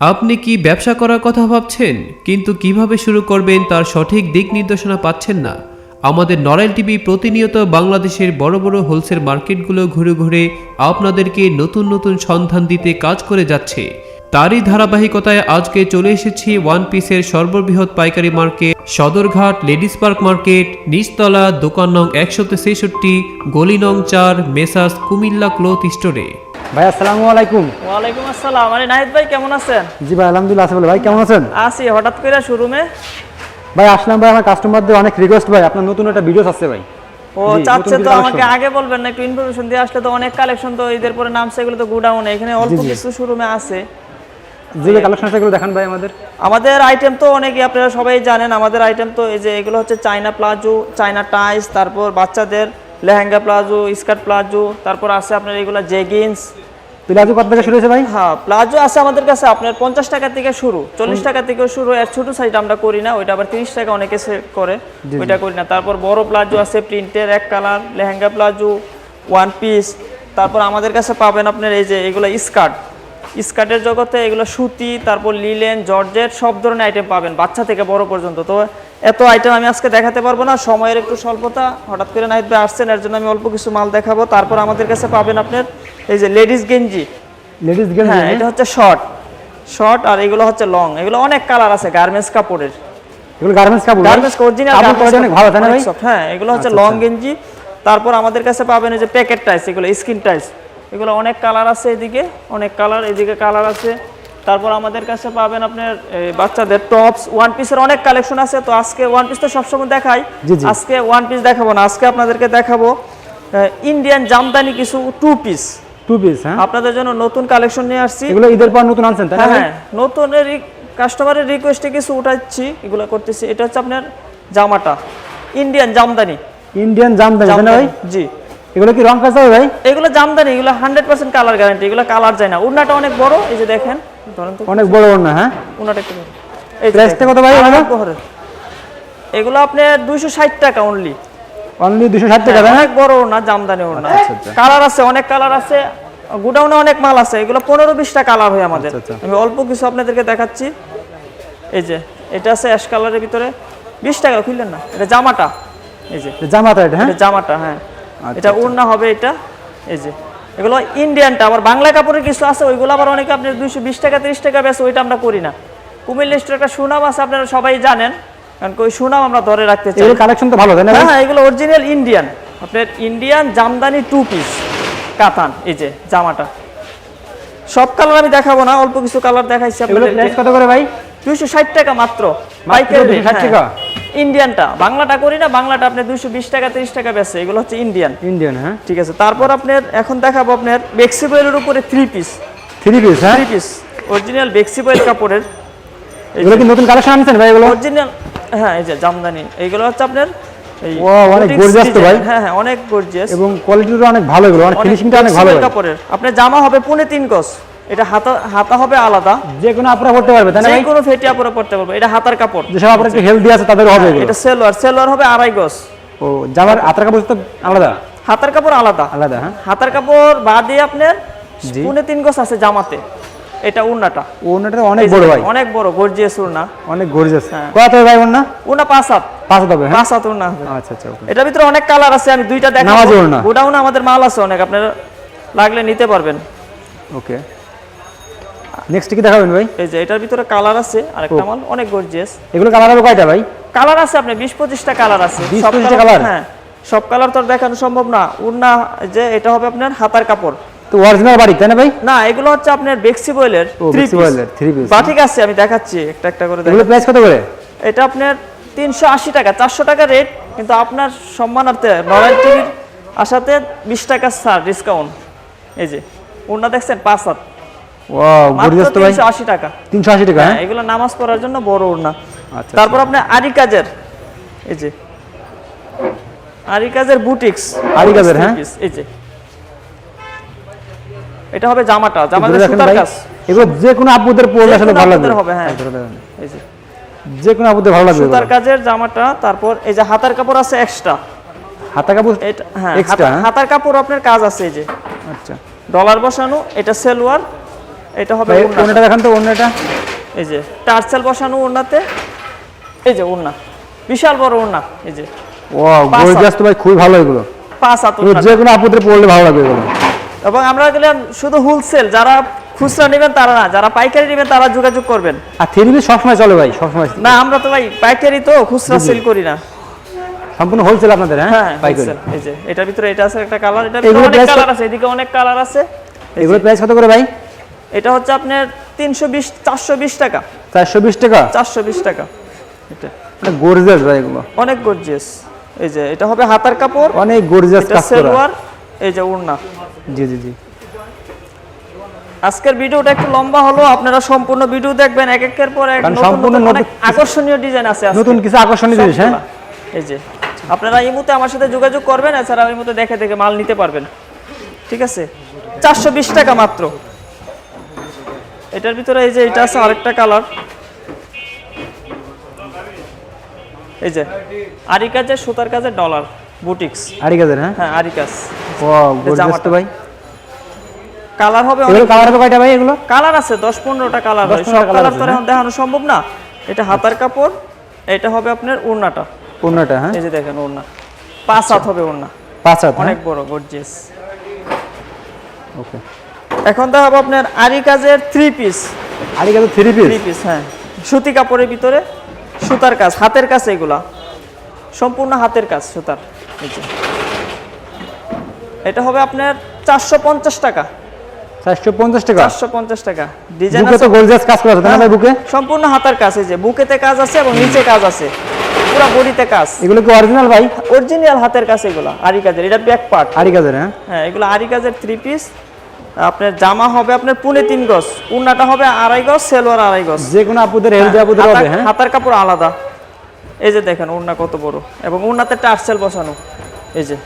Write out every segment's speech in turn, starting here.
আপনি কি ব্যবসা করার কথা ভাবছেন? কিন্তু কীভাবে শুরু করবেন তার সঠিক দিক নির্দেশনা পাচ্ছেন না। আমাদের নড়াইল টিভি প্রতিনিয়ত বাংলাদেশের বড় বড় হোলসেল মার্কেটগুলো ঘুরে ঘুরে আপনাদেরকে নতুন নতুন সন্ধান দিতে কাজ করে যাচ্ছে। তারই ধারাবাহিকতায় আজকে চলে এসেছি ওয়ান পিসের সর্ববৃহৎ পাইকারি market Sadarghat ladies park market, নিচতলা, দোকান নং একশো তেষট্টি গলি নং চার মেসাস কুমিল্লা ক্লোথ স্টোরে। ভাই আসসালামু আলাইকুম। ওয়ালাইকুম আসসালাম। আরে নাহিদ ভাই কেমন আছেন? জি ভাই আলহামদুলিল্লাহ আছে ভাই কেমন আছেন? আসি হঠাৎ করে শোরুমে। ভাই আসলাম ভাই আমার কাস্টমারদের অনেক রিকোয়েস্ট ভাই। আপনার নতুন একটা ভিডিও আসছে ভাই। ও চাচ্ছে তো আমাকে আগে বলবেন না একটু ইনফরমেশন দিয়ে আসলে তো অনেক কালেকশন তো ঈদের পরে নামছে এগুলো তো গুডাউনে এখানে অল্প কিছু শোরুমে আছে। যে কালেকশন আছে এগুলো দেখান ভাই আমাদের। আমাদের আইটেম তো অনেকই আপনারা সবাই জানেন আমাদের আইটেম তো এই যে এগুলো হচ্ছে চাইনা প্লাজো চাইনা টাইস তারপর বাচ্চাদের লেহেঙ্গা প্লাজো স্কার্ট প্লাজো তারপর আছে আপনার এগুলো জেগিন্স প্লাজো কত থেকে শুরু হয়েছে ভাই? হ্যাঁ প্লাজো আছে আমাদের কাছে আপনার পঞ্চাশ টাকা থেকে শুরু। চল্লিশ টাকা থেকে শুরু এর ছোট সাইজ আমরা করি না ওইটা আবার তিরিশ টাকা অনেকে করে ওইটা করি না। তারপর বড় প্লাজো আছে প্রিন্টের এক colour lehenga palazzo one piece তারপর আমাদের কাছে পাবেন আপনার এই যে এগুলো স্কার্ট। স্কার্টের জগতে এগুলো সুতি তারপর লিলেন জর্জেট সব ধরনের আইটেম পাবেন বাচ্চা থেকে বড় পর্যন্ত। তো এত আইটেম আমি আজকে দেখাতে পারব না সময়ের একটু স্বল্পতা। হঠাৎ করে নাইট ভাই আসছেন এর জন্য আমি অল্প কিছু মাল দেখাবো। তারপর আমাদের কাছে পাবেন আপনার এই যে লেডিস গেঞ্জি। লেডিস গেম হ্যাঁ এটা হচ্ছে শর্ট শর্ট আর এগুলো হচ্ছে লং এগুলো অনেক কালার আছে গার্মেন্টস কাপড়ের। এগুলো গার্মেন্টস কাপড়? গার্মেন্টস অরিজিনাল কোয়ালিটি অনেক ভালো তাই না ভাই? হ্যাঁ এগুলো হচ্ছে আচ্ছা, লং আচ্ছা। গেঞ্জি। তারপর আমাদের কাছে পাবেন এই যে প্যাকেট টাইস এগুলো স্কিন টাইস এগুলো অনেক কালার আছে এদিকে অনেক কালার এদিকে কালার আছে। তারপর আমাদের কাছে পাবেন আপনার বাচ্চাদের টপস ওয়ান পিসের অনেক কালেকশন আছে তো আজকে ওয়ান পিস তো সবসময় দেখাই। আজকে ওয়ান পিস দেখাবো না আজকে আপনাদেরকে দেখাবো ইন্ডিয়ান জামদানি কিছু টু পিস টু পিস হ্যাঁ? আপনাদের জন্য নতুন কালেকশন নিয়ে আসছি। এগুলো ঈদের পর নতুন আনছেন তাই হ্যাঁ হ্যাঁ কাস্টমারের রিকোয়েস্টে কিছু উঠাচ্ছি এগুলো করতেছি। এটা হচ্ছে আপনার জামাটা ইন্ডিয়ান জামদানি। ইন্ডিয়ান জামদানি ভাই জামদানি, জি। এগুলো কি রং কাজ হবে ভাই? এগুলো জামদানি এগুলো হান্ড্রেড পার্সেন্ট কালার গ্যারান্টি এগুলো কালার যায় না। উন্নাটা অনেক বড় এই যে দেখেন ধরেন তো অনেক বড় বড় হ্যাঁ? উন্নাটা একটু এই প্রাইসটা কত ভাই? আড়াই এগুলো আপনার দুইশো ষাট টাকা অনলি অনলি দুশো ষাট টাকা তাই অনেক বড় ওড়না জামদানি ওড়না আচ্ছা, আচ্ছা। কালার আছে অনেক কালার আছে গুডাউনে অনেক মাল আছে এগুলো পনেরো বিশটা কালার হয় আমাদের। আচ্ছা, আচ্ছা। আমি অল্প কিছু আপনাদেরকে দেখাচ্ছি। এই যে এটা আছে অ্যাশ কালারের ভিতরে। বিশ টাকা খুললেন না? এটা জামাটা। এই যে। জামাটা এটা হ্যাঁ? জামাটা হ্যাঁ। আচ্ছা, এটা ওড়না হবে এটা। এই যে এগুলো ইন্ডিয়ানটা আবার বাংলা কাপড়ের কিছু আছে ওইগুলো আবার অনেকে আপনি দুইশো বিশ টাকা তিরিশ টাকা বেশ ওইটা আমরা করি না। কুমিল্লা স্টোর একটা সুনাম আছে আপনারা সবাই জানেন। কারণ ওই সুনাম আমরা ধরে রাখতে চাই। কালেকশন তো ভালো তাই না হ্যাঁ হ্যাঁ এগুলো অরিজিনাল ইন্ডিয়ান আপনার Indian jamdani two piece katan এই যে জামাটা। সব কালার আমি দেখাবো না অল্প কিছু কালার দেখাইছি প্রাইস কত করে ভাই? দুইশো ষাট টাকা মাত্র মাত্র পাইকারি 260 টাকা? ইন্ডিয়ানটা বাংলাটা করি না বাংলাটা আপনি দুইশো বিশ টাকা তিরিশ টাকা বেছে এগুলো হচ্ছে ইন্ডিয়ান ইন্ডিয়ান হ্যাঁ। ঠিক আছে তারপর আপনার এখন দেখাবো আপনার বেক্সিবয়েলের উপরে থ্রি পিস থ্রি পিস হ্যাঁ? থ্রি পিস অরিজিনাল বেক্সিবয়েল কাপড়ের। এগুলো কি নতুন কালেকশন আনছেন ভাই এগুলো? অরিজিনাল হ্যাঁ এই যে জামদানি এইগুলো হচ্ছে আপনার অনেক gorgeous তো ভাই। হ্যাঁ হ্যাঁ অনেক গর্জিয়াস এবং কোয়ালিটিটা অনেক ভালো এগুলো অনেক ফিনিশিংটা অনেক ভালো। কাপড়ের। আপনার জামা হবে পুনে তিন গজ। এটা হাতা হাতা হবে আলাদা। যে কোনো আপনারা করতে পারবে তাই না যে কোনো পড়তে পারবে এটা হাতার কাপড়। যেসব আপনার একটু হেলদি আছে তাদের হবে এটা সেলোয়ার সেলোয়ার হবে আড়াই গজ। ও জামার আতার কাপড় তো আলাদা? হাতার কাপড় আলাদা। আলাদা হ্যাঁ? হাতার কাপড় বাদে আপনার পুনে তিন গজ আছে জামাতে। এটা উন্নাটা। ওনাটা অনেক বড় ভাই। অনেক বড় গর্জিয়াস উন্না। অনেক গর্জিয়াস। কত হবে ভাই ওনা উন্না পাঁচ হাত। পাঁচ হবে হ্যাঁ? পাঁচ হাত উন্না হবে। আচ্ছা আচ্ছা এটার ভিতরে অনেক কালার আছে আমি দুইটা দেখাবো। গোডাউনে আমাদের মাল আছে অনেক আপনারা লাগলে নিতে পারবেন। ওকে। নেক্সট কি দেখাবেন ভাই? এই যে এটার ভিতরে কালার আছে আরেকটা মাল অনেক গর্জিয়াস এগুলো কালার হবে কয়টা ভাই? কালার আছে আপনি বিশ পঁচিশটা কালার আছে। 20 সব 25টা colour- colour? হ্যাঁ সব কালার তো দেখানো সম্ভব না। উন্না যে এটা হবে আপনার হাতার কাপড়। তো অরিজিনাল বাড়ি তাই না ভাই? না এগুলো হচ্ছে আপনার বেক্সি বয়েলের ও বেক্সি বয়েলের থ্রি পিস বা ঠিক আছে আমি দেখাচ্ছি একটা একটা করে এগুলো প্রাইস কত করে? এটা আপনার তিনশো আশি টাকা চারশো টাকা রেট কিন্তু আপনার সম্মানার্থে নড়াই টিভির আসাতে বিশ টাকা ছাড় ডিসকাউন্ট এই যে উন্না দেখছেন পাঁচ হাত। ওয়াও মাত্র গর্জিয়াস তো ভাই। তিনশো আশি টাকা। 380 টাকা হ্যাঁ? হ্যাঁ এগুলো নামাজ পড়ার জন্য বড় উন্না আচ্ছা তারপর আপনি আরি কাজের এই যে। আরি কাজের বুটিক্স আরি কাজের, হ্যাঁ? এই যে। এটা হবে জামাটা জামাটা সুতার কাজ। এগুলো যে কোনো আপুদের পরলে আসলে ভালো লাগবে। হবে, হ্যাঁ। এই যে। যে কোনো আপুদের ভালো লাগবে সুতার কাজের জামাটা তারপর এই যে হাতার কাপড় আছে এক্সট্রা হাতা কাপড় এটা হ্যাঁ? হাতার কাপড় আপনার কাজ আছে এই যে। আচ্ছা। ডলার বসানো এটা সেলোয়ার এটা হবে ভাই ওড়নাটা। দেখান তো অন্যটা এই যে টার্সেল বসানো ওড়নাতে এই যে ওড়না। বিশাল বড় ওড়না এই যে। ও পাঁচ গর্জিয়াস তো ভাই খুবই ভালো এগুলো। পাঁচ হাত এগুলো। যে কোনো আপুদের পড়লে ভালো লাগবে এগুলো। এবং আমরা গেলাম শুধু হোলসেল যারা খুচরা নেবেন তারা না যারা পাইকারি নেবেন তারা যোগাযোগ করবেন। আর থ্রি পিস সবসময় চলে ভাই সবসময়। না আমরা তো ভাই পাইকারি তো খুচরা সেল করি না। সম্পূর্ণ হোলসেল আপনাদের হ্যাঁ? হ্যাঁ পাইকারি। এই যে এটার ভিতরে এটা আছে একটা কালার এটা অনেক কালার আছে এদিকে অনেক কালার আছে। এগুলো প্রাইস কত করে ভাই? এটা হচ্ছে আপনার তিনশো বিশ চারশো বিশ টাকা। চারশো বিশ টাকা? চারশো বিশ টাকা। এটা। গর্জিয়াস ভাই এগুলো। অনেক গর্জিয়াস এই যে এটা হবে হাতার কাপড়। অনেক গর্জিয়াস সেলোয়ার এই যে ওড়না জি জি জি। আজকের ভিডিওটা একটু লম্বা হলো আপনারা সম্পূর্ণ ভিডিও দেখবেন এক একের পর এক সম্পূর্ণ আকর্ষণীয় ডিজাইন আছে নতুন কিছু আকর্ষণীয় জিনিস হ্যাঁ? এই যে আপনারা এই মুহূর্তে আমার সাথে যোগাযোগ করবেন এছাড়া এই মুহূর্তে দেখে দেখে মাল নিতে পারবেন। ঠিক আছে? চারশো বিশ টাকা মাত্র। এটার ভিতরে এই যে এটা আছে আরেকটা কালার। এই যে আরি কাজের সুতার কাজের ডলার বুটিক্স। আড়ি গাজের হ্যাঁ হ্যাঁ আরি কাজ ও গর্জিয়াস তো ভাই। কালার হবে এগুলো অনেক কালার হবে কয়টা ভাই এগুলো? কালার আছে দশ পনেরোটা কালার হয়। সব কালার তো এখন দেখানো সম্ভব না। এটা হাতার কাপড় এটা হবে আপনার ওড়নাটা। পনেরোটা হ্যাঁ? এই যে দেখেন ওড়না। পাঁচ হাত হবে ওড়না। পাঁচ হাত হ্যাঁ? অনেক বড় গর্জিয়াস ওকে। এখন দেখাবো আপনার আরি কাজের থ্রি পিস আড়ি গাজের থ্রি পিস থ্রি পিস হ্যাঁ। সুতি কাপড়ের ভিতরে সুতার কাজ হাতের কাজ এগুলা। সম্পূর্ণ হাতের কাজ সুতার। এই যে। এটা হবে আপনার চারশো পঞ্চাশ টাকা। চারশো পঞ্চাশ টাকা? চারশো পঞ্চাশ টাকা। ডিজাইন তো গর্জিয়াস কাজ করা আছে না বুকে? সম্পূর্ণ হাতার কাজ এই যে। বুকেতে কাজ আছে এবং নিচে কাজ আছে। পুরো বডিতে কাজ। এগুলো কি অরিজিনাল ভাই? অরিজিনাল হাতের কাজ এগুলো আরি কাজের। এটা ব্যাক পার্ট আড়ি গাজের হ্যাঁ। হ্যাঁ এগুলো আরি কাজের থ্রি পিস আপনার জামা হবে আপনার পুনে তিন গজ উন্নাটা হবে আড়াই গজ সেলোয়ার আড়াই গজ। যে কোনো আপুদের হেলদি আপুদের হবে হ্যাঁ? হাতার কাপড় আলাদা। এই যে দেখেন উন্না কত বড়। এবং উন্নাতে টার্সেল বসানো। এই যে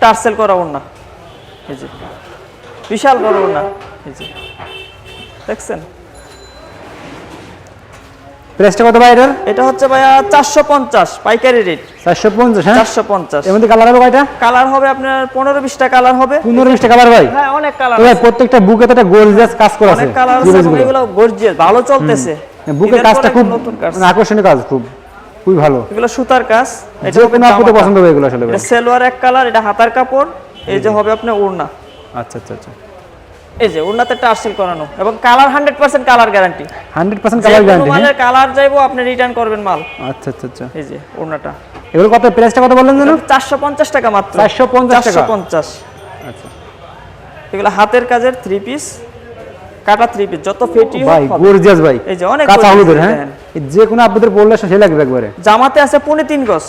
টার্সেল করা উন্না। এই যে বিশাল বড় উন্না। এই যে দেখছেন? প্রাইসটা কত ভাই এটার? এটা হচ্ছে ভাইয়া চারশো পঞ্চাশ পাইকারি রেট চারশো পঞ্চাশ হ্যাঁ? চারশো পঞ্চাশ। এর মধ্যে কালার হবে কয়টা? কালার হবে আপনার পনেরো বিশটা কালার হবে। পনেরো বিশটা কালার ভাই? হ্যাঁ অনেক কালার ভাই প্রত্যেকটা বুকে তো একটা কাজ করা আছে। অনেক কালার আছে এগুলো গর্জিয়াস ভালো চলতেছে। বুকের কাজটা খুব মানে আকর্ষণীয় কাজ খুব খুবই ভালো। এগুলো সুতার কাজ এটা। পছন্দ হবে এগুলো আসলে এটা সেলোয়ার এক কালার এটা হাতার কাপড় এই যে হবে আপনার ওড়না। আচ্ছা আচ্ছা আচ্ছা। এই যে ওড়নাতে টার্সেল করানো। এবং colour hundred percent colour guarantee hundred percent colour guarantee মালের কালার যাইবো আপনি রিটার্ন করবেন মাল। আচ্ছা আচ্ছা আচ্ছা। এই যে ওড়নাটা। এগুলো কত প্রাইসটা কত বললেন টাকা মাত্র। 450 টাকা? চারশো পঞ্চাশ। আচ্ছা। এগুলো হাতের কাজের থ্রি পিস কাটা থ্রি পিস যত ফেটি ভাই গর্জিয়াস ভাই। এই যে অনেক কাঁচা হলুদের হ্যাঁ? যে কোনো পড়লে সে লাগবে একবারে। জামাতে আছে পুনে তিন গজ।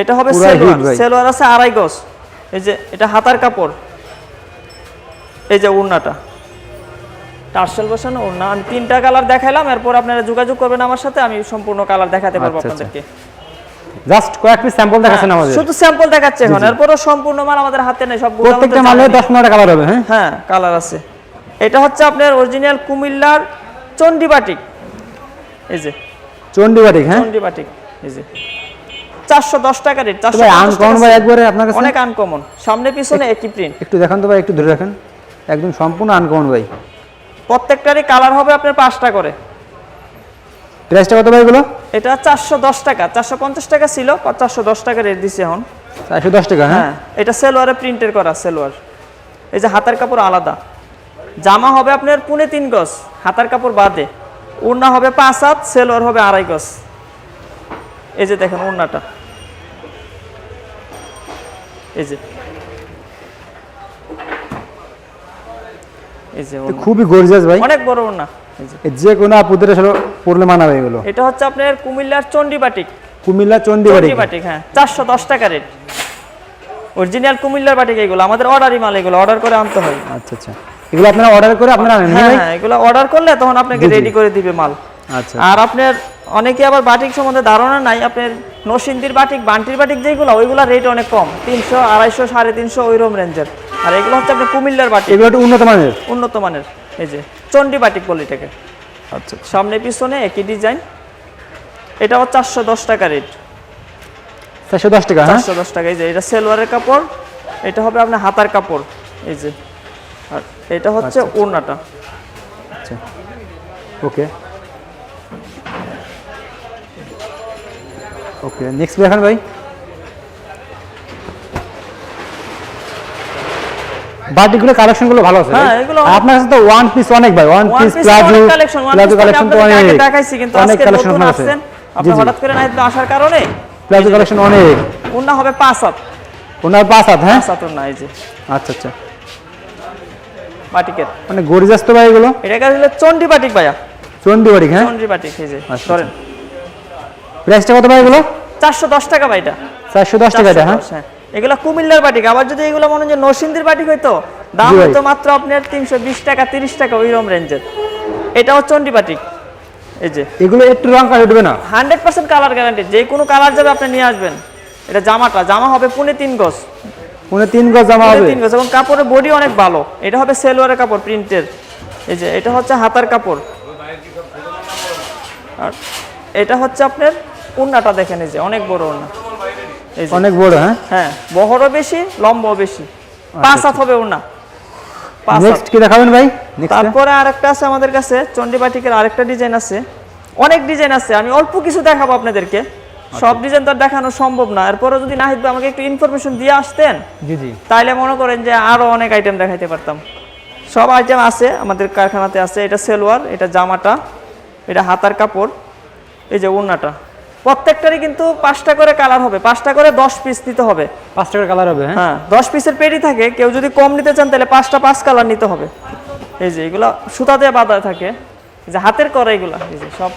এটা হবে সেলোয়ার। সেলোয়ার আছে আড়াই গজ। এই যে এটা হাতার কাপড়। এই যে ওড়নাটা টার্সেল বসানো ওড়না আমি তিনটা কালার দেখাইলাম এরপর আপনারা যোগাযোগ করবেন আমার সাথে আমি সম্পূর্ণ কালার দেখাতে পারব আচ্ছা, আচ্ছা। আপনাদেরকে জাস্ট কয়েক পিস স্যাম্পল দেখাচ্ছেন আমাদের। শুধু স্যাম্পল দেখাচ্ছে এখন এরপরও সম্পূর্ণ মাল আমাদের হাতে নেই সব প্রত্যেকটা মালে জানা নেই। দশ পনেরোটা কালার হবে হ্যাঁ? হ্যাঁ কালার আছে। এটা হচ্ছে আপনার অরিজিনাল কুমিল্লার চন্ডিবাটিক এই যে। চন্ডিবাটিক হ্যাঁ? চন্ডিবাটিক এই যে। চারশো দশ টাকা রেট তো চারশো আনকমন ভাই একবারে আপনার কাছে? অনেক আনকমন সামনে পিছনে একই প্রিন্ট একটু দেখান তো ভাই একটু ধরে রাখেন। একদম সম্পূর্ণ আনকমন ভাই। প্রত্যেকটারই কালার হবে আপনার পাঁচটা করে। প্রাইসটা কত ভাই এগুলো? এটা চারশো দশ টাকা চারশো পঞ্চাশ টাকা ছিল চারশো দশ টাকা রেট দিছে এখন। চারশো দশ টাকা হ্যাঁ? হ্যাঁ এটা সেলোয়ারে প্রিন্টের করা সেলোয়ার। এই যে হাতার কাপড় আলাদা। জামা হবে আপনার পুনে তিন গজ হাতার কাপড় বাদে। ওড়না হবে পাঁচ হাত সেলোয়ার হবে আড়াই গজ। এই যে দেখেন ওড়নাটা এই যে। এই যে খুবই গর্জিয়াস ভাই। অনেক বড় ওড়না যে। কোনো আপুদের আসলে পড়লে মানাবে এগুলো। এটা হচ্ছে আপনার কুমিল্লার চন্ডিবাটিক কুমিল্লা চন্ডিবাটিক চন্ডিবাটিক হ্যাঁ। চারশো দশ টাকা রেট। অরিজিনাল কুমিল্লার বাটিক এগুলো। আমাদের অর্ডারই মাল এগুলো। অর্ডার করে আনতে হয়। আচ্ছা আচ্ছা। এগুলো আপনারা অর্ডার করে আপনারা আনেন হ্যাঁ হ্যাঁ। এগুলো অর্ডার করলে তখন আপনাকে। রেডি করে দিবে মাল। আচ্ছা। আর আপনার অনেকে আবার বাটিক সম্বন্ধে ধারণা নাই। আপনার নসিন্দির বাটিক বান্টির বাটিক যেগুলো ওইগুলো রেট অনেক কম। তিনশো আড়াইশো সাড়ে তিনশো ওইরকম রেঞ্জের আর এগুলো হচ্ছে আপনার কুমিল্লার বাটিক। এগুলো একটু উন্নত মানের? উন্নত মানের এই যে চন্ডি বাটিক বলে এটাকে। আচ্ছা সামনে পিছনে একই ডিজাইন। এটাও চারশো দশ টাকা রেট। চারশো দশ টাকা হ্যাঁ? চারশো দশ টাকা এই যে এটা সেলোয়ারের কাপড়। এটা হবে আপনার হাতার কাপড় এই যে। আর এটা হচ্ছে আচ্ছা, ওড়নাটা। ওকে। ওকে নেক্সট দেখান ভাই। বাটিগুলো কালেকশনগুলো ভালো আছে হ্যাঁ, এগুলো আপনার কাছে তো ওয়ান পিস অনেক ভাই one piece palazzo collection palazzo collection তো অনেক দেখাইছি কিন্তু আজকে কালেকশন নতুন আসছেন। আপনি হঠাৎ করে না আসার কারণে? প্লাজো কালেকশন অনেক। ওন্না হবে পাঁচ হাত। ওনার পাঁচ হাত হ্যাঁ? পাঁচ হাত ওন্না এই যে। আচ্ছা আচ্ছা। বাটিকের। মানে গরিজাস তো ভাই এগুলো? এটাকে আসলে চন্ডি বাটিক ভাইয়া। চন্ডি বাড়ি হ্যাঁ? চন্ডি বাটিক এই যে আচ্ছা, ধরেন। প্রাইসটা কত ভাই এগুলো? চারশো দশ টাকা ভাই এটা। চারশো দশ টাকা এটা হ্যাঁ? হ্যাঁ। এগুলা কুমিল্লার বাটিক। আবার যদি এগুলো মনে হয় নরসিংদীর বাটিক হইতো দাম। হতো মাত্র আপনার তিনশো বিশ টাকা তিরিশ টাকা ওইরকম রেঞ্জের এটাও চন্ডি বাটিক। এই যে। এগুলো একটু রং উঠবে না? হান্ড্রেড পার্সেন্ট কালার গ্যারান্টি যে কোনো কালার যাবে আপনি নিয়ে আসবেন। এটা জামাটা। জামা হবে পুনে তিন গজ। পুনে তিন গজ জামা হবে? তিন গজ। এবং কাপড়ের বডি অনেক ভালো। এটা হবে সেলোয়ারের কাপড় প্রিন্টের এই যে এটা হচ্ছে হাতার কাপড়। আর এটা হচ্ছে আপনার উন্নাটা দেখেন এই যে অনেক বড় উন্না। অনেক বড় হ্যাঁ? হ্যাঁ বহরও বেশি লম্বও বেশি। পাঁচ হাত হবে উন্না পাঁচ নেক্সট কি দেখাবেন ভাই? তারপরে আরেকটা আছে আমাদের কাছে চন্ডিবাটিকের আরেকটা ডিজাইন আছে। অনেক ডিজাইন আছে আমি অল্প কিছু দেখাবো আপনাদেরকে। সব ডিজাইন তো দেখানো সম্ভব না। এরপরে যদি নাহিদ ভাই আমাকে একটু ইনফরমেশন দিয়ে আসতেন জি জি। তাইলে মনে করেন যে আরও অনেক আইটেম দেখাইতে পারতাম। সব আইটেম আছে আমাদের কারখানাতে আছে এটা সেলোয়ার এটা জামাটা এটা হাতার কাপড় এই যে ওড়নাটা। প্রত্যেকটারই কিন্তু পাঁচটা করে কালার হবে পাঁচটা করে দশ পিস নিতে হবে। পাঁচটা করে কালার হবে হ্যাঁ? হ্যাঁ দশ পিসের পেটি থাকে কেউ যদি কম নিতে চান তাহলে পাঁচটা পাঁচ কালার নিতে হবে। এই যে এগুলো সুতা দিয়ে বাঁধা থাকে। যে হাতের করা এগুলা এই যে সব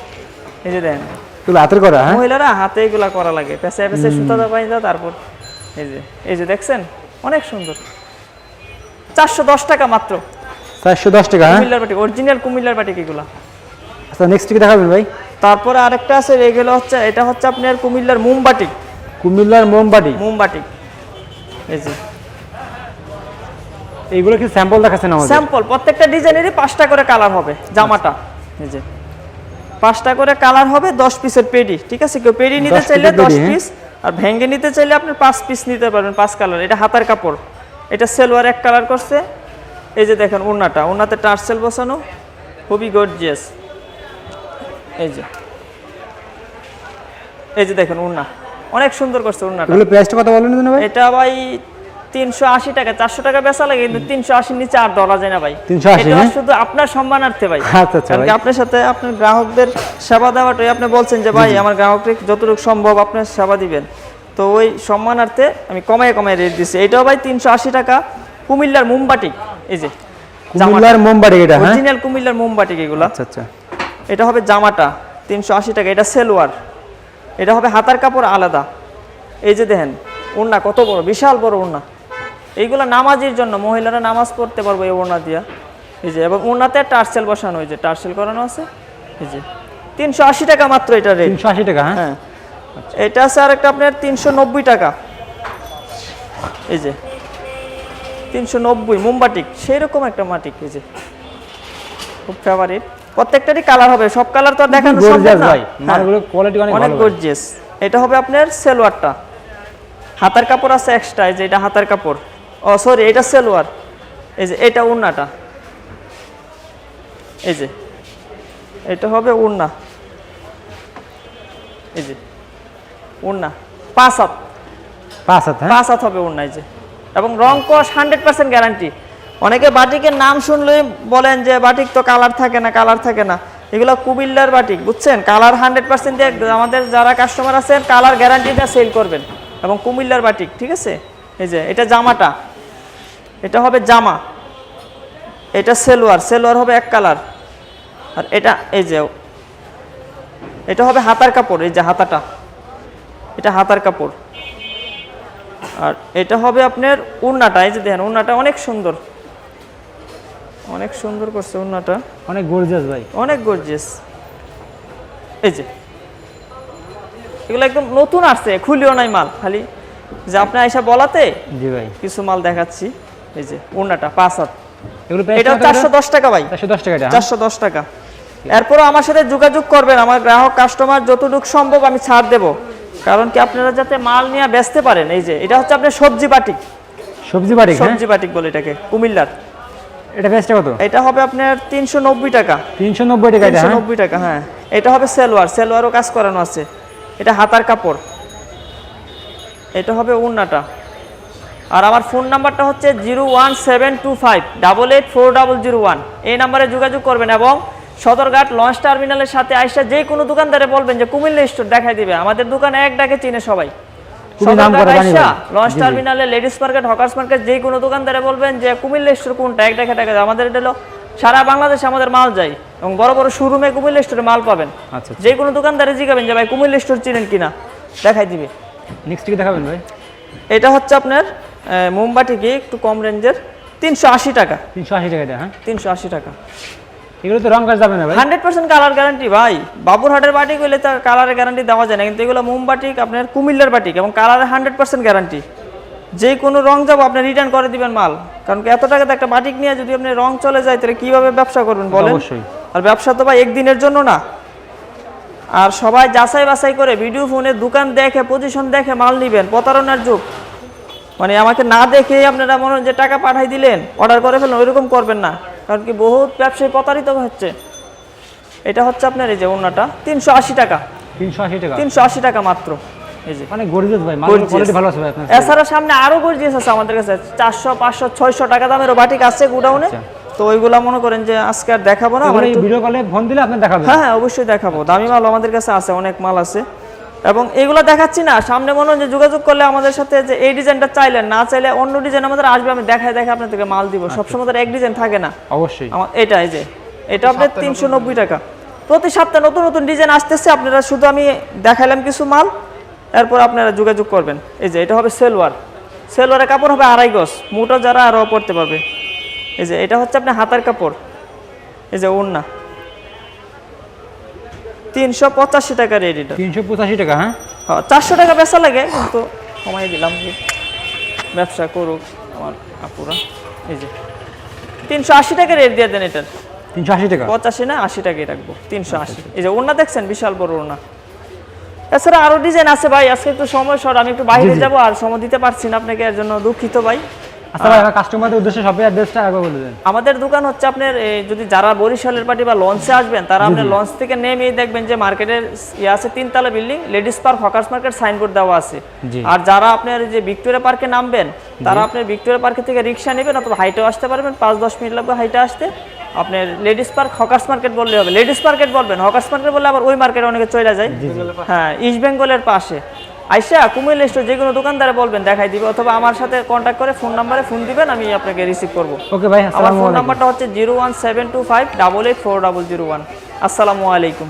এই যে দেন এগুলো হাতের করা হ্যাঁ? মহিলারা হাতে এগুলা করা লাগে পেঁচে পেঁচে সুতা দিয়ে বাইন্দা তারপর এই যে এই যে দেখছেন? অনেক সুন্দর। চারশো দশ টাকা মাত্র। চারশো দশ টাকা হ্যাঁ? কুমিল্লার বাটি অরিজিনাল কুমিল্লার বাটি এগুলা? আচ্ছা নেক্সট কি দেখাবেন ভাই? তারপরে আরেকটা আছে এগুলো হচ্ছে এটা হচ্ছে আপনার কুমিল্লার মোমবাটি কুমিল্লার মোমবাটি মোমবাটি এই যে। এইগুলো কি স্যাম্পল দেখাচ্ছেন আমাদের? স্যাম্পল প্রত্যেকটা ডিজাইনেরই পাঁচটা করে কালার হবে জামাটা। এই যে। পাঁচটা করে কালার হবে দশ পিসের পেডি ঠিক আছে? কেউ পেডি নিতে চাইলে দশ পেডি, হ্যাঁ। পিস আর ভেঙ্গে নিতে চাইলে আপনি পাঁচ পিস নিতে পারবেন পাঁচ কালার এটা হাতার কাপড়। এটা সেলোয়ার এক কালার করছে। এই যে দেখেন ওড়নাটা। ওড়নাতে টার্সেল বসানো। খুবই গর্জিয়াস এই যে। এই যে দেখেন ওড়না অনেক সুন্দর করছে ওড়নাটা এগুলো প্রাইসটা কত বলেন ভাই? এটা টাকা চারশো টাকা বেচা লাগে কিন্তু তিনশো আশির নিচে আর ধরা যায় না ভাই। 380 এটা হ্যাঁ? শুধু আপনার সম্মানার্থে ভাই। আচ্ছা, আচ্ছা কারণ আপনার সাথে আপনার গ্রাহকদের সেবা দেওয়াটাই আপনি বলছেন যে ভাই আমার গ্রাহককে যতটুকু সম্ভব আপনার সেবা দিবেন। তো ওই সম্মানার্থে আমি কমায় কমায় রেট দিচ্ছি। এটাও ভাই তিনশো আশি টাকা। কুমিল্লার মোমবাটি এই যে কুমিল্লার মোমবাটি এটা হ্যাঁ? অরিজিনাল কুমিল্লার মোমবাটি এগুলা। আচ্ছা আচ্ছা। এটা হবে জামাটা তিনশো আশি টাকা। এটা সেলোয়ার এটা হবে হাতার কাপড় আলাদা। এই যে দেখেন ওড়না কত বড় বিশাল বড় ওড়না। এইগুলো নামাজের জন্য মহিলারা নামাজ পড়তে পারব এই ওড়না দিয়া। এই যে এবং ওড়নাতে টার্সেল বসানো হয়েছে টার্সেল করানো আছে এই যে। তিনশো আশি টাকা মাত্র এটা রেট তিনশো আশি টাকা হ্যাঁ? হ্যাঁ। এটা আছে আর একটা আপনার তিনশো নব্বই টাকা। এই যে তিনশো নব্বই মোমবাটিক সেই রকম একটা মাটিক এই যে। খুব ফেভারিট প্রত্যেকটারই কালার হবে সব কালার তো দেখানো সম্ভব না। ভাই হ্যাঁ, মালগুলো কোয়ালিটি অনেক অনেক। গর্জিয়াস এটা হবে আপনার সেলোয়ারটা। হাতার কাপড় আছে এক্সট্রা এই যে এটা হাতার কাপড়। ও সরি এটা সেলোয়ার। এই যে এটা ওড়নাটা এই যে এটা হবে উন্না এই যে উন্না পাঁচ হাত। পাঁচ হাত হ্যাঁ? পাঁচ হাত হবে ওড়না এই যে। এবং রং কস হান্ড্রেড পার্সেন্ট গ্যারান্টি অনেকে বাটিকের নাম শুনলে বলেন যে বাটিক তো কালার থাকে না, কালার থাকে না। এগুলো কুমিল্লার বাটিক, বুঝছেন? কালার হান্ড্রেড পার্সেন্ট আমাদের যারা কাস্টমার আছেন, কালার গ্যারান্টি দিয়ে সেল করবেন এবং কুমিল্লার বাটিক, ঠিক আছে? এই যে, এটা জামাটা। এটা হবে জামা। এটা সেলোয়ার সেলোয়ার হবে এক কালার। আর এটা, এই যে, এটা হবে হাতার কাপড়, এই যে হাতাটা। এটা হাতার কাপড়। আর এটা হবে আপনার উন্নাটা এই যে দেখেন উন্নাটা অনেক সুন্দর। অনেক সুন্দর করছে উন্নাটা অনেক গর্জিয়াস ভাই। অনেক গর্জিয়াস এই যে এগুলো একদম নতুন আসছে খুলিও নাই মাল খালি যে আপনার এসে বলাতে জি ভাই। কিছু মাল দেখাচ্ছি। এই যে উন্নাটা পাঁচ হাত। এগুলো এটা চারশো দশ টাকা ভাই। চারশো দশ টাকা হ্যাঁ? চারশো দশ টাকা। এরপরও আমার সাথে যোগাযোগ করবেন আমার গ্রাহক কাস্টমার যতটুকু সম্ভব আমি ছাড় দেব। কারণ কি আপনারা যাতে মাল নিয়ে বেচতে পারেন এই যে এটা হচ্ছে আপনার সবজি বাটিক। সবজি বাড়ি হ্যাঁ। সবজি বাটিক বলে এটাকে কুমিল্লার। এটা প্রাইসটা কত? এটা হবে আপনার তিনশো নব্বই টাকা। তিনশো নব্বই টাকা এটা তিনশো হ্যাঁ নব্বই টাকা হ্যাঁ। এটা হবে সেলোয়ার সেলোয়ারও কাজ করানো আছে। এটা হাতার কাপড়। এটা হবে আর আমার ফোন নাম্বারটা হচ্ছে zero one seven two five double eight four double zero one. এই নাম্বারে যোগাযোগ করবেন এবং সদরঘাট লঞ্চ টার্মিনালের সাথে আইসা যে কোনো দোকানদারে বলবেন যে কুমিল্লা স্টোর দেখাই দিবে। আমাদের দোকানে এক ডাকে চিনে সবাই। খুবই নাম করা জানি লঞ্চ জি, জি। টার্মিনালে লেডিস মার্কেট হকার্স মার্কেট যে কোনো দোকানদারে বলবেন যে কুমিল্লা স্টোর কোনটা? এক ডাকে দেখা আমাদের এটা হলো সারা বাংলাদেশে আমাদের মাল যায় এবং বড় বড় শোরুমে কুমিল্লা স্টোরে মাল পাবেন। আচ্ছা যে কোনো দোকানদারে জিগাবেন যে ভাই কুমিল্লা স্টোর চিনেন কিনা? দেখাই দিবে। নেক্সট কি দেখাবেন ভাই? এটা হচ্ছে আপনার আহ, মোমবাতি কি একটু কম রেঞ্জের তিনশো আশি টাকা। তিনশো আশি টাকা হ্যাঁ? তিনশো আশি টাকা। এগুলো তো রং কাজ যাবে না ভাই। হান্ড্রেড পার্সেন্ট কালার গ্যারান্টি ভাই। বাবুরহাটের বাটিক হলে তার কালারের গ্যারান্টি দেওয়া যায় না কিন্তু এগুলো মোমবাটিক আপনার কুমিল্লার বাটিক এবং কালারের হান্ড্রেড পার্সেন্ট গ্যারান্টি যে কোনো রং যাব আপনি রিটার্ন করে দিবেন মাল। কারণ এত টাকাতে একটা বাটিক নিয়ে যদি আপনি রং চলে যায় তাহলে কীভাবে ব্যবসা করবেন বলেন? অবশ্যই। আর ব্যবসা তো ভাই একদিনের জন্য না। আর সবাই যাচাই বাছাই করে ভিডিও ফোনে দোকান দেখে পজিশন দেখে মাল নিবেন প্রতারণার যুগ। মানে আমাকে না দেখে আপনারা মনে হয় যে টাকা পাঠাই দিলেন অর্ডার করে ফেলেন ওইরকম করবেন না। কারণ কি বহুত ব্যবসায়ী প্রতারিত হচ্ছে। এটা হচ্ছে আপনার এই যে ওনাটা তিনশো আশি টাকা। তিনশো আশি টাকা। তিনশো আশি টাকা মাত্র। এই যে। মানে গরিব ভাই কোয়ালিটি ভালো আছে ভাই আপনার এছাড়া সামনে আরও গর্জিয়াস আছে আমাদের কাছে চারশো পাঁচশো ছয়শো টাকা দামেরও বাটিক আছে গুডাউনে। আচ্ছা। তো ওইগুলা মনে করেন যে আজকে আর দেখাবো না ভিডিও কলে ফোন দিলে আপনি দেখাবেন হ্যাঁ হ্যাঁ অবশ্যই দেখাবো। দামি মাল আমাদের কাছে আছে অনেক মাল আছে। এবং এগুলো দেখাচ্ছি না। সামনে মনে হয় যে যোগাযোগ করলে আমাদের সাথে যে এই ডিজাইনটা চাইলেন না চাইলে অন্য ডিজাইন আমাদের আসবে আমি দেখায় দেখে আপনাদেরকে মাল দিব। সবসময় তো এক ডিজাইন থাকে না। অবশ্যই। এটা এই যে এটা আপনার তিনশো নব্বই টাকা। প্রতি সপ্তাহে নতুন নতুন ডিজাইন আসতেছে আপনারা শুধু আমি দেখাইলাম কিছু মাল এরপর আপনারা যোগাযোগ করবেন। এই যে এটা হবে সেলওয়ার সেলওয়ারের কাপড় হবে আড়াই গজ। মোটা যারা আরও পড়তে পারবে। এই যে এটা হচ্ছে আপনার হাতার কাপড়। এই যে ওড়না। তিনশো পঁচাশি টাকা রেট এটা। তিনশো পঁচাশি টাকা হ্যাঁ? চারশো টাকা বেচা লাগে কিন্তু কমাই দিলাম যে ব্যবসা করুক আমার আপুরা। এই যে তিনশো আশি টাকা রেট দিয়ে দেন এটার। তিনশো আশি টাকা? পঁচাশি না আশি টাকাই রাখব তিনশো আশি। এই যে ওড়না দেখছেন? বিশাল বড় ওড়না। এছাড়া আরও ডিজাইন আছে ভাই আজকে একটু সময় সর আমি একটু বাইরে যাব আর সময় দিতে পারছি না আপনাকে এর জন্য দুঃখিত ভাই। আচ্ছা ভাই আমার কাস্টমারদের উদ্দেশ্যে শপের অ্যাড্রেসটা একবার বলে দেন। আমাদের দোকান হচ্ছে আপনার যদি যারা বরিশালের পার্টি বা লঞ্চে আসবেন তারা আপনার লঞ্চ থেকে নেমেই দেখবেন যে মার্কেটের ইয়ে আছে তিনতলা building ladies park hawkers market signboard দেওয়া আছে। আর যারা আপনার যে ভিক্টোরিয়া পার্কে নামবেন তারা আপনার ভিক্টোরিয়া পার্কে থেকে রিক্সা নেবেন অথবা হাইটেও আসতে পারবেন পাঁচ দশ মিনিট লাগবে হাইটে আসতে। আপনার লেডিস পার্ক হকার্স মার্কেট বললে হবে। লেডিস মার্কেট বলবেন হকার্স মার্কেট বললে আবার ওই মার্কেটে অনেকে চলে যায়। হ্যাঁ ইস্ট বেঙ্গলের পাশে। আইসা কুমিল্লা স্টোর যে কোনো দোকানদারে বলবেন দেখাই দিবে অথবা আমার সাথে কন্ট্যাক্ট করে ফোন নাম্বারে ফোন দিবেন আমি আপনাকে রিসিভ করব। ওকে ভাই আমার ফোন নাম্বারটা হচ্ছে zero one seven two five double eight four double zero one আসসালামু আলাইকুম।